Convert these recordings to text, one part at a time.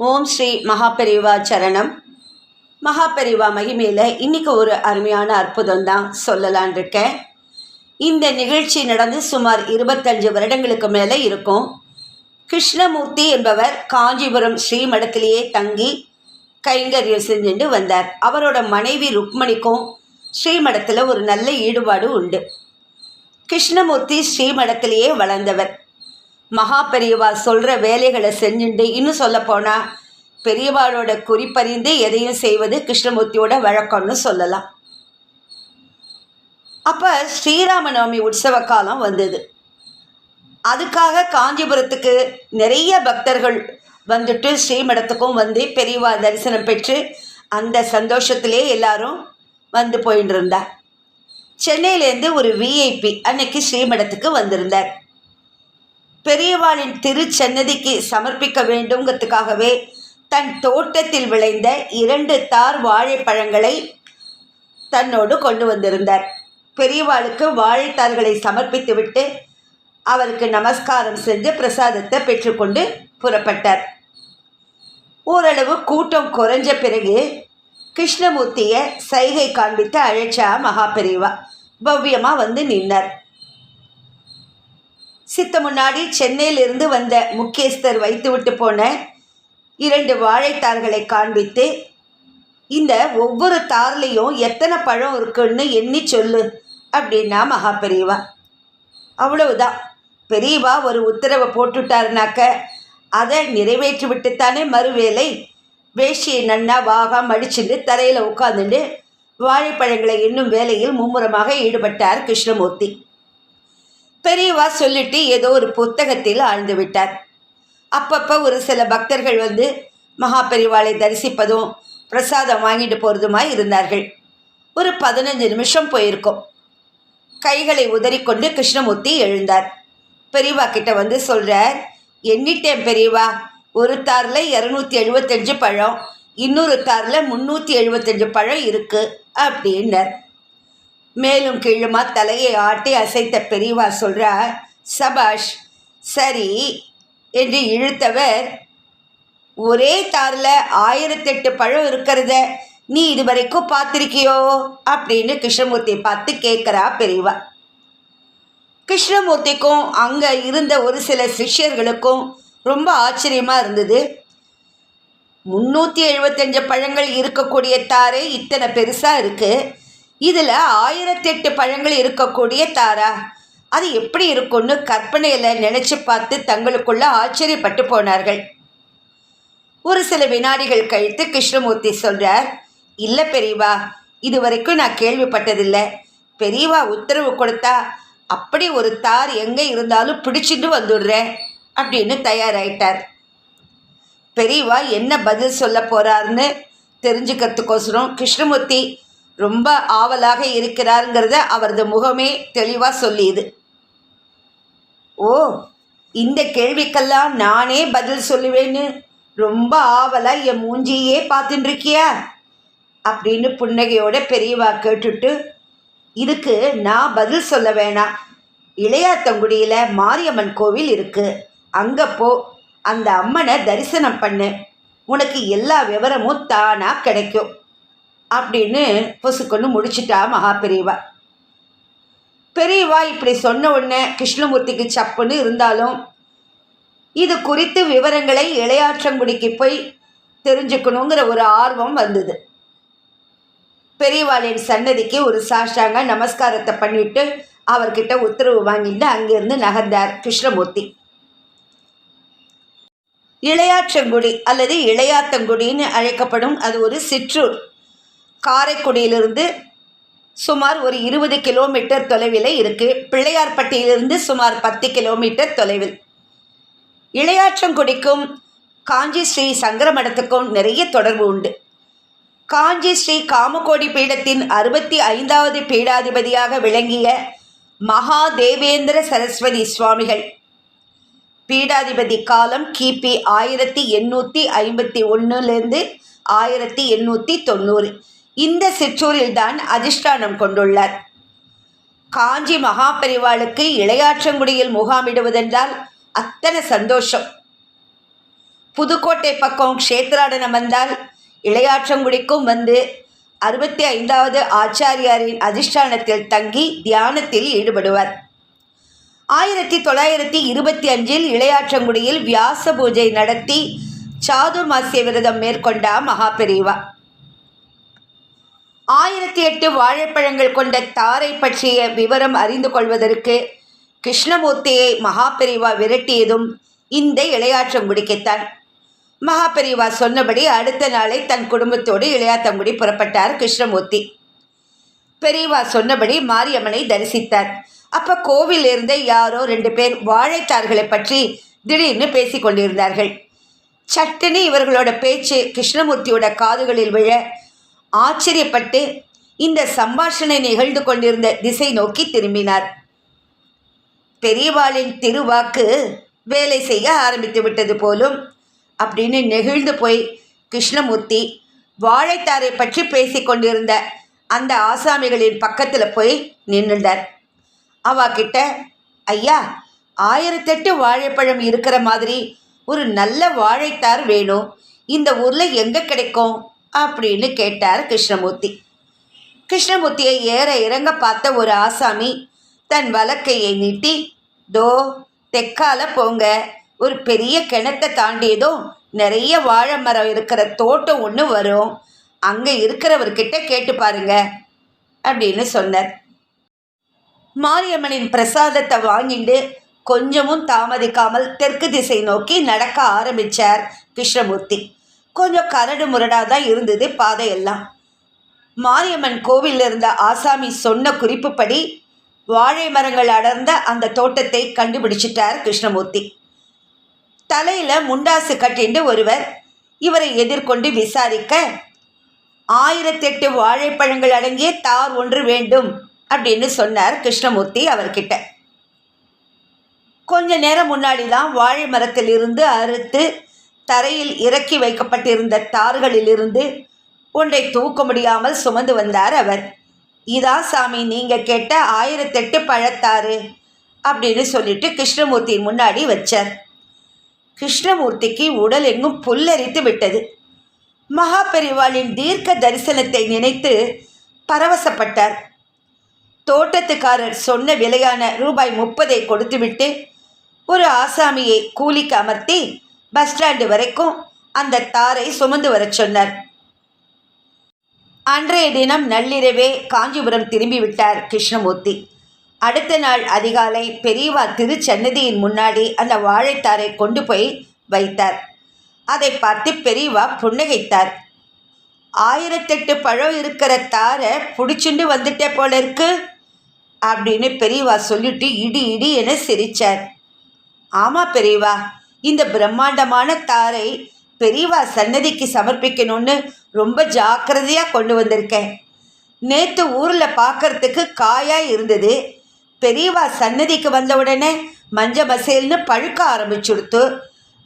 ஓம் ஸ்ரீ மகாபெரிவா சரணம். மகாபெரிவா மகிமையில் இன்னைக்கு ஒரு அருமையான அற்புதம் தான் சொல்லலான் இருக்கேன் இந்த நிகழ்ச்சி நடந்து சுமார் இருபத்தஞ்சு வருடங்களுக்கு மேலே இருக்கும். கிருஷ்ணமூர்த்தி என்பவர் காஞ்சிபுரம் ஸ்ரீமடத்திலேயே தங்கி கைங்கரியம் செஞ்சுட்டு வந்தார். அவரோட மனைவி ருக்மணிக்கும் ஸ்ரீமடத்தில் ஒரு நல்ல ஈடுபாடு உண்டு. கிருஷ்ணமூர்த்தி ஸ்ரீமடத்திலேயே வளர்ந்தவர். மகா பெரியவா சொல்கிற வேலைகளை செஞ்சுட்டு இன்னும் சொல்லப்போனால் பெரியவாளோட குறிப்பறிந்து எதையும் செய்வது கிருஷ்ணமூர்த்தியோட வழக்கம்னு சொல்லலாம். அப்போ ஸ்ரீராமநவமி உற்சவ காலம் வந்தது. அதுக்காக காஞ்சிபுரத்துக்கு நிறைய பக்தர்கள் வந்துட்டு ஸ்ரீமடத்துக்கும் வந்து பெரியவா தரிசனம் பெற்று அந்த சந்தோஷத்திலே எல்லாரும் வந்து போயின்னு இருந்தார் சென்னையிலேருந்து ஒரு விஐபி அன்னைக்கு ஸ்ரீமடத்துக்கு வந்திருந்தார். பெரியவாளின் திருச்சன்னதிக்கு சமர்ப்பிக்க வேண்டுங்கிறதுக்காகவே தன் தோட்டத்தில் விளைந்த இரண்டு தார் வாழைப்பழங்களை தன்னோடு கொண்டு வந்திருந்தார். பெரியவாளுக்கு வாழைத்தார்களை சமர்ப்பித்துவிட்டு அவருக்கு நமஸ்காரம் செஞ்சு பிரசாதத்தை பெற்றுக்கொண்டு புறப்பட்டார். ஓரளவு கூட்டம் குறைஞ்ச பிறகு கிருஷ்ணமூர்த்தியை சைகை காண்பித்து அழைச்சா மகா பெரியவா பவ்யமாக வந்து நின்னார். சித்த முன்னாடி சென்னையிலிருந்து வந்த முக்கியஸ்தர் வைத்துவிட்டு போன இரண்டு வாழைத்தார்களை காண்பித்து இந்த ஒவ்வொரு தார்லேயும் எத்தனை பழம் இருக்குன்னு எண்ணி சொல்லு அப்படின்னா மகா பெரியவா. அவ்வளவுதான். பெரியவா ஒரு உத்தரவை போட்டுட்டாருனாக்க அதை நிறைவேற்றி விட்டுத்தானே மறுவேளை வேஷ்டியை நன்னா வாகா அடிச்சுட்டு தரையில் உட்காந்துட்டு வாழைப்பழங்களை எண்ணும் வேலையில் மும்முரமாக ஈடுபட்டார் கிருஷ்ணமூர்த்தி. பெரியவா சொல்லிட்டு ஏதோ ஒரு புத்தகத்தில் ஆழ்ந்து விட்டார். அப்பப்போ ஒரு சில பக்தர்கள் வந்து மகா பெரிவாளை தரிசிப்பதும் பிரசாதம் வாங்கிட்டு போகிறதுமாய் இருந்தார்கள். ஒரு பதினஞ்சு நிமிஷம் போயிருக்கும். கைகளை உதறிக்கொண்டு கிருஷ்ணமூர்த்தி எழுந்தார். பெரியவா கிட்ட வந்து சொல்கிறார் எண்ணிட்டேன் பெரியவா. ஒரு தாரில் இரநூத்தி எழுபத்தஞ்சு பழம் இன்னொரு தாரில் முந்நூற்றி எழுபத்தஞ்சு பழம் இருக்குது அப்படின்னார். மேலும் கீழுமா தலையை ஆட்டி அசைத்த பெரியவா சொல்கிறார் சபாஷ் சரி என்று இழுத்தவர் ஒரே தாரில் ஆயிரத்தெட்டு பழம் இருக்கிறத நீ இது வரைக்கும் பார்த்துருக்கியோ? அப்படின்னு கிருஷ்ணமூர்த்தியை பார்த்து கேட்குறா பெரியவா. கிருஷ்ணமூர்த்திக்கும் அங்கே இருந்த ஒரு சில சிஷ்யர்களுக்கும் ரொம்ப ஆச்சரியமாக இருந்தது. முந்நூற்றி எழுபத்தஞ்சு பழங்கள் இருக்கக்கூடிய தாரே இத்தனை பெருசாக இருக்குது இதில் ஆயிரத்தெட்டு பழங்கள் இருக்கக்கூடிய தாரா. அது எப்படி இருக்கும்னு கற்பனையில் நினச்சி பார்த்து தங்களுக்குள்ள ஆச்சரியப்பட்டு போனார்கள். ஒரு சில வினாடிகள் கழித்து கிருஷ்ணமூர்த்தி சொல்கிறார் இல்லை பெரியவா இது வரைக்கும் நான் கேள்விப்பட்டதில்லை. பெரியவா உத்தரவு கொடுத்தா அப்படி ஒரு தார் எங்கே இருந்தாலும் பிடிச்சிட்டு வந்துடுறேன் அப்படின்னு தயாராயிட்டார். பெரியவா என்ன பதில் சொல்ல போகிறாருன்னு தெரிஞ்சுக்கிறதுக்கோசரம் கிருஷ்ணமூர்த்தி ரொம்ப ஆவலாக இருக்கிறாருங்கிறத அவரது முகமே தெளிவாக சொல்லியது. ஓ இந்த கேள்விக்கெல்லாம் நானே பதில் சொல்லுவேன்னு ரொம்ப ஆவலாக என் மூஞ்சியே பார்த்துட்டுருக்கியா அப்படின்னு புன்னகையோட பெரியவா கேட்டுட்டு இதுக்கு நான் பதில் சொல்ல வேணாம். இளையாத்தங்குடியில் மாரியம்மன் கோவில் இருக்குது அங்கே போ அந்த அம்மனை தரிசனம் பண்ணு. உனக்கு எல்லா விவரமும் தானாக கிடைக்கும். அப்படின்னு பொசுக்கொண்டு முடிச்சிட்டா மகா பெரியவா பெரியவா இப்படி சொன்ன உடனே கிருஷ்ணமூர்த்திக்கு சப்புன்னு இருந்தாலும் இது குறித்து விவரங்களை இளையாற்றங்குடிக்கு போய் தெரிஞ்சுக்கணுங்கிற ஒரு ஆர்வம் வந்தது. பெரியவாளின் சன்னதிக்கு ஒரு சாஷ்டாங்க நமஸ்காரத்தை பண்ணிட்டு அவர்கிட்ட உத்தரவு வாங்கிட்டு அங்கிருந்து நகர்ந்தார் கிருஷ்ணமூர்த்தி. இளையாற்றங்குடி அல்லது இளையாத்தங்குடின்னு அழைக்கப்படும் அது ஒரு சிற்றூர். காரைக்குடியிலிருந்து சுமார் ஒரு இருபது கிலோமீட்டர் தொலைவில் இருக்குது பிள்ளையார்பட்டியிலிருந்து சுமார் பத்து கிலோமீட்டர் தொலைவில். இளையாற்றங்குடிக்கும் காஞ்சி ஸ்ரீ சங்கரமடத்துக்கும் நிறைய தொடர்பு உண்டு. காஞ்சி ஸ்ரீ காமகோடி பீடத்தின் அறுபத்தி ஐந்தாவது பீடாதிபதியாக விளங்கிய மகாதேவேந்திர சரஸ்வதி சுவாமிகள். பீடாதிபதி காலம் கிபி ஆயிரத்தி எண்ணூற்றி ஐம்பத்தி ஒன்றுலேருந்து ஆயிரத்தி எண்ணூற்றி தொண்ணூறு. இந்த சிற்றூரில்தான் அதிஷ்டானம் கொண்டுள்ளார். காஞ்சி மகாபெரிவாளுக்கு இளையாற்றங்குடியில் முகாமிடுவதென்றால் அத்தனை சந்தோஷம். புதுக்கோட்டை பக்கம் க்ஷேத்ராடனம் வந்தால் இளையாற்றங்குடிக்கும் வந்து அறுபத்தி ஐந்தாவது ஆச்சாரியாரின் அதிஷ்டானத்தில் தங்கி தியானத்தில் ஈடுபடுவார். ஆயிரத்தி தொள்ளாயிரத்தி இருபத்தி அஞ்சில் இளையாற்றங்குடியில் வியாச பூஜை நடத்தி சாதுர்மாசிய விரதம் மேற்கொண்ட மகாபெரிவா. ஆயிரத்தி எட்டு வாழைப்பழங்கள் கொண்ட தாரை பற்றிய விவரம் அறிந்து கொள்வதற்கு கிருஷ்ணமூர்த்தியை மகாபெரிவா விரட்டியதும் இந்த இளையாற்றங்குடிக்குத்தான் மகாபெரிவா சொன்னபடி அடுத்த நாளை தன் குடும்பத்தோடு இளையாத்தங்குடி புறப்பட்டார் கிருஷ்ணமூர்த்தி. பெரியவா சொன்னபடி மாரியம்மனை தரிசித்தார். அப்ப கோவில் இருந்த யாரோ ரெண்டு பேர் வாழைத்தார்களை பற்றி திடீர்னு பேசிக்கொண்டிருந்தார்கள் சட்டினி சட்டுன்னு இவர்களோட பேச்சு கிருஷ்ணமூர்த்தியோட காதுகளில் விழ ஆச்சரியப்பட்டு இந்த சம்பாஷணை நிகழ்ந்து கொண்டிருந்த திசை நோக்கி திரும்பினார். பெரியவாளின் திருவாக்கு வேலை செய்ய ஆரம்பித்து விட்டது போலும் அப்படின்னு நெகிழ்ந்து போய் கிருஷ்ணமூர்த்தி வாழைத்தாரை பற்றி பேசிக் கொண்டிருந்த அந்த ஆசாமிகளின் பக்கத்தில் போய் நின்றுண்டார் அவ கிட்ட ஐயா ஆயிரத்தெட்டு வாழைப்பழம் இருக்கிற மாதிரி ஒரு நல்ல வாழைத்தார் வேணும். இந்த ஊரில் எங்கே கிடைக்கும்? அப்படின்னு கேட்டார் கிருஷ்ணமூர்த்தி. கிருஷ்ணமூர்த்தியை ஏற இறங்க பார்த்த ஒரு ஆசாமி தன் வலக்கையை நீட்டி தோ தெக்கால போங்க. ஒரு பெரிய கிணத்தை தாண்டியதும் நிறைய வாழை மரம் இருக்கிற தோட்டம் ஒன்று வரும். அங்கே இருக்கிறவர்கிட்ட கேட்டு பாருங்க அப்படின்னு சொன்னார். மாரியம்மனின் பிரசாதத்தை வாங்கிட்டு கொஞ்சமும் தாமதிக்காமல் தெற்கு திசை நோக்கி நடக்க ஆரம்பித்தார் கிருஷ்ணமூர்த்தி. கொஞ்சம் கரடு முரடாக தான் இருந்தது பாதையெல்லாம். மாரியம்மன் கோவிலில் இருந்த ஆசாமி சொன்ன குறிப்புப்படி வாழை மரங்கள் அடர்ந்த அந்த தோட்டத்தை கண்டுபிடிச்சிட்டார் கிருஷ்ணமூர்த்தி. தலையில் முண்டாசு கட்டிண்டு ஒருவர் இவரை எதிர்கொண்டு விசாரிக்க ஆயிரத்தெட்டு வாழைப்பழங்கள் அடங்கிய தார் ஒன்று வேண்டும் அப்படின்னு சொன்னார் கிருஷ்ணமூர்த்தி அவர்கிட்ட. கொஞ்ச நேரம் முன்னாடி தான் வாழை மரத்திலிருந்து அறுத்து தரையில் இறக்கி வைக்கப்பட்டிருந்த தார்களிலிருந்து ஒன்றை தூக்க முடியாமல் சுமந்து வந்தார் அவர். இதா சாமி நீங்கள் கேட்ட ஆயிரத்தெட்டு பழத்தாறு அப்படின்னு சொல்லிட்டு கிருஷ்ணமூர்த்தியின் முன்னாடி வச்சார். கிருஷ்ணமூர்த்திக்கு உடல் எங்கும் புல்லரித்து விட்டது. மகா பெரிவாளின் தீர்க்க தரிசனத்தை நினைத்து பரவசப்பட்டார். தோட்டத்துக்காரர் சொன்ன விலையான ரூபாய் முப்பதை கொடுத்துவிட்டு ஒரு ஆசாமியை கூலிக்கு அமர்த்தி பஸ் ஸ்டாண்டு வரைக்கும் அந்த தாரை சுமந்து வரச் சொன்னார். அன்றைய தினம் நள்ளிரவே காஞ்சிபுரம் திரும்பிவிட்டார் கிருஷ்ணமூர்த்தி. அடுத்த நாள் அதிகாலை பெரியவா திருச்சன்னதியின் முன்னாடி அந்த வாழைத்தாரை கொண்டு போய் வைத்தார். அதை பார்த்து பெரியவா புன்னகைத்தார். ஆயிரத்தெட்டு பழம் இருக்கிற தாரை பிடிச்சுண்டு வந்துட்டே போல இருக்கு அப்படின்னு பெரியவா சொல்லிட்டு இடி இடி என சிரித்தார் ஆமாம் பெரியவா இந்த பிரம்மாண்டமான தாரை பெரியவா சன்னதிக்கு சமர்ப்பிக்கணும்னு ரொம்ப ஜாக்கிரதையாக கொண்டு வந்திருக்கேன் நேற்று ஊரில் பார்க்கறதுக்கு காயாக இருந்தது. பெரியவா சன்னதிக்கு வந்த உடனே மஞ்ச மசேல்னு பழுக்க ஆரம்பிச்சுடுத்து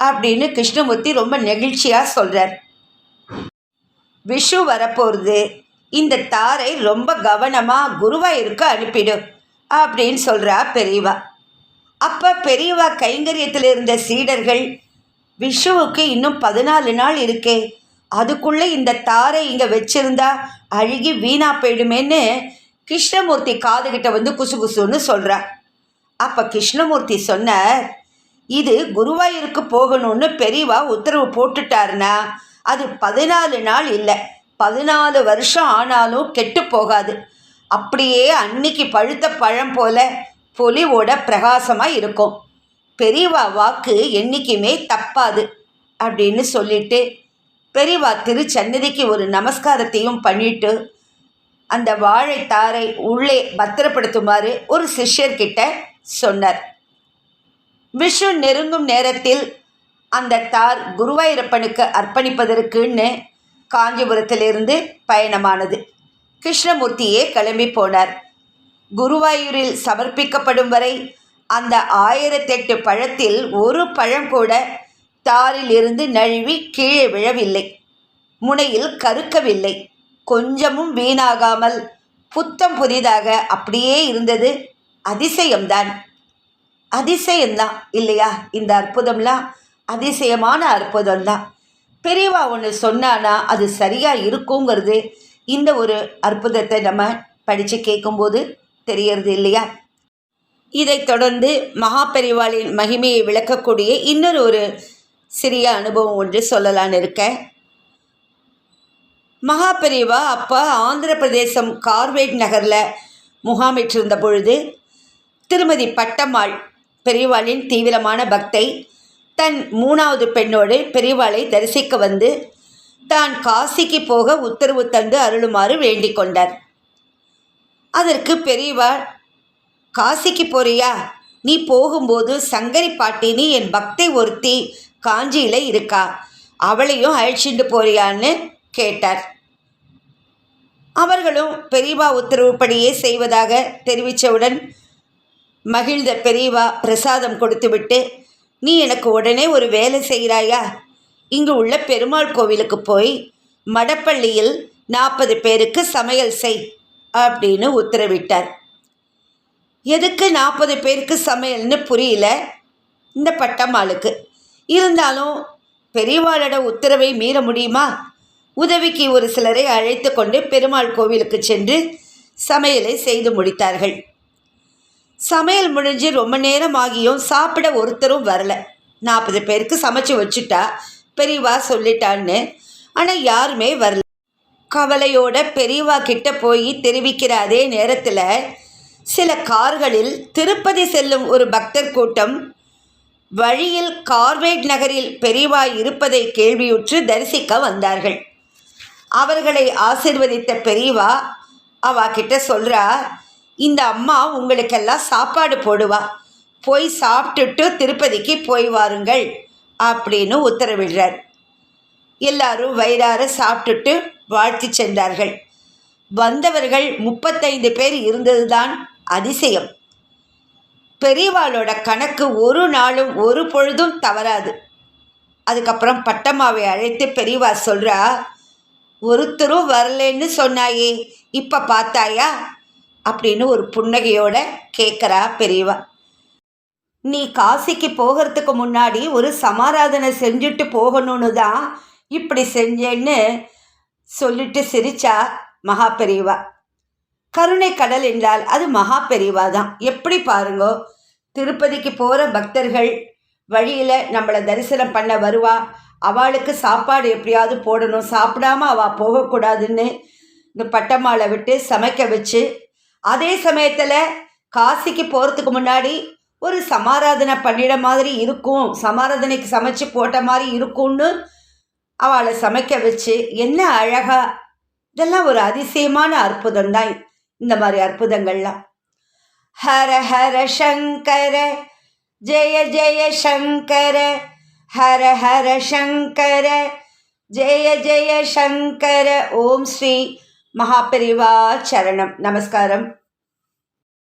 அப்படின்னு கிருஷ்ணமூர்த்தி ரொம்ப நெகிழ்ச்சியாக சொல்கிறார் விஷு வரப்போகிறது இந்த தாரை ரொம்ப கவனமாக குருவாயூருக்கு அனுப்பிடும் அப்படின்னு சொல்கிறா பெரியவா. அப்போ பெரியவா கைங்கரியத்தில் இருந்த சீடர்கள் விஷுவுக்கு இன்னும் பதினாலு நாள் இருக்கே. அதுக்குள்ளே இந்த தாரை இங்கே வச்சிருந்தா அழுகி வீணா போயிடுமேன்னு கிருஷ்ணமூர்த்தி காதுகிட்ட வந்து குசு குசுன்னு சொல்கிறார் அப்போ கிருஷ்ணமூர்த்தி சொன்னார் இது குருவாயூருக்கு போகணும்னு பெரியவா உத்தரவு போட்டுட்டாருன்னா அது பதினாலு நாள் இல்லை. பதினாலு வருஷம் ஆனாலும் கெட்டு போகாது. அப்படியே அன்னைக்கு பழுத்த பழம் போல பொலிவோட பிரகாசமாக இருக்கும். பெரியவா வாக்கு என்றைக்குமே தப்பாது அப்படின்னு சொல்லிட்டு பெரியவா திருச்சன்னதிக்கு ஒரு நமஸ்காரத்தையும் பண்ணிட்டு அந்த வாழைத்தாரை உள்ளே பத்திரப்படுத்துமாறு ஒரு சிஷ்யர்கிட்ட சொன்னார். விஷு நெருங்கும் நேரத்தில் அந்த தார் குருவாயூரப்பனுக்கு அர்ப்பணிப்பதற்குன்னு காஞ்சிபுரத்திலிருந்து பயணமானது. கிருஷ்ணமூர்த்தியே கிளம்பி போனார். குருவாயூரில் சமர்ப்பிக்கப்படும் வரை அந்த ஆயிரத்தெட்டு பழத்தில் ஒரு பழம் கூட தாரில் இருந்து நழுவி கீழே விழவில்லை. முனையில் கருக்கவில்லை. கொஞ்சமும் வீணாகாமல் புத்தம் புதிதாக அப்படியே இருந்தது. அதிசயம்தான். அதிசயம்தான் இல்லையா? இந்த அற்புதம்லாம் அதிசயமான அற்புதம் தான் பெரியவா ஒன்று சொன்னானா அது சரியாக இருக்குங்கிறது இந்த ஒரு அற்புதத்தை நம்ம படித்து கேட்கும்போது தெரியறது இல்லையா? இதைத் தொடர்ந்து மகா பெரிவாளின் மகிமையை விளக்கக்கூடிய இன்னொரு ஒரு சிறிய அனுபவம் ஒன்று சொல்லலான்னு இருக்கேன். மகாபெரிவா அப்போ ஆந்திர பிரதேசம் கார்வேட் நகரில் முகாமிட்டிருந்த பொழுது திருமதி பட்டம்மாள் பெரியவாளின் தீவிரமான பக்தை தன் மூணாவது பெண்ணோடு பெரியவாளை தரிசிக்க வந்து தான் காசிக்கு போக உத்தரவு தந்து அருளுமாறு வேண்டிக் கொண்டார். அதற்கு பெரியவர் காசிக்கு போறியா? நீ போகும்போது சங்கரி பாட்டினி என் பக்தை ஒருத்தி காஞ்சியில் இருக்கா. அவளையும் அழிச்சிட்டு போறியான்னு கேட்டார். அவர்களும் பெரியவா உத்தரவுப்படியே செய்வதாக தெரிவித்தவுடன் மகிழ்ந்த பெரியவா பிரசாதம் கொடுத்துவிட்டு நீ எனக்கு உடனே ஒரு வேலை செய்கிறாயா? இங்கு உள்ள பெருமாள் கோவிலுக்கு போய் மடப்பள்ளியில் நாற்பது பேருக்கு சமையல் செய். அப்படின்னு உத்தரவிட்டார். எதுக்கு நாற்பது பேருக்கு சமையல்னு புரியல? இந்த பட்டம்மாளுக்கு இருந்தாலும் பெரியவாளோட உத்தரவை மீற முடியுமா? உதவிக்கு ஒரு சிலரை அழைத்து கொண்டு பெருமாள் கோவிலுக்கு சென்று சமையலை செய்து முடித்தார்கள். சமையல் முடிஞ்சு ரொம்ப நேரம் ஆகியும் சாப்பிட ஒருத்தரும் வரல. நாற்பது பேருக்கு சமைச்சு வச்சுட்டா பெரியவா சொல்லிட்டான்னு ஆனால் யாருமே வரல. கவலையோட பெரியவா கிட்ட போய் தெரிவிக்கிற அதே நேரத்தில் சில கார்களில் திருப்பதி செல்லும் ஒரு பக்தர் கூட்டம் வழியில் கார்வேட் நகரில் பெரியவா இருப்பதை கேள்வியுற்று தரிசிக்க வந்தார்கள். அவர்களை ஆசிர்வதித்த பெரியவா அவா கிட்ட சொல்கிறா இந்த அம்மா உங்களுக்கெல்லாம் சாப்பாடு போடுவா. போய் சாப்பிட்டுட்டு திருப்பதிக்கு போய் வாருங்கள் அப்படின்னு உத்தரவிடுறார். எல்லாரும் வயிறார சாப்பிட்டுட்டு வாழ்த்தி சென்றார்கள். வந்தவர்கள் முப்பத்தைந்து பேர் இருந்ததுதான் அதிசயம். பெரியவாளோட கணக்கு ஒரு நாளும் ஒரு பொழுதும் தவறாது. அதுக்கப்புறம் பட்டம்மாவை அழைத்து பெரியவா சொல்கிறா ஒருத்தரும் வரலன்னு சொன்னாயே இப்போ பார்த்தாயா? அப்படின்னு ஒரு புன்னகையோட கேட்குறா பெரியவா. நீ காசிக்கு போகிறதுக்கு முன்னாடி ஒரு சமாராதனை செஞ்சுட்டு போகணும்னு தான் இப்படி செஞ்சேன்னு சொல்லிட்டு சிரிச்சா மகா பெரியவா கருணை கடல் என்றால் அது மகா பெரியவா தான் எப்படி பாருங்கோ திருப்பதிக்கு போகிற பக்தர்கள் வழியில் நம்மளை தரிசனம் பண்ண வருவா. அவளுக்கு சாப்பாடு எப்படியாவது போடணும். சாப்பிடாம அவள் போகக்கூடாதுன்னு இந்த பட்டமாலை விட்டு சமைக்க வச்சு அதே சமயத்தில் காசிக்கு போகிறதுக்கு முன்னாடி ஒரு சமாராதனை பண்ணிட மாதிரி இருக்கும். சமாராதனைக்கு சமைச்சு போட்ட மாதிரி இருக்கும்னு அவளை சமைக்க வச்சு என்ன அழகா இதெல்லாம் ஒரு அதிசயமான அற்புதம் தான் இந்த மாதிரி அற்புதங்கள்லாம். ஹர ஹர சங்கர ஜெய ஜெய சங்கர ஹர ஹர சங்கர ஜெய ஜெய சங்கர. ஓம் ஸ்ரீ மகாபெரிவா சரணம். நமஸ்காரம்.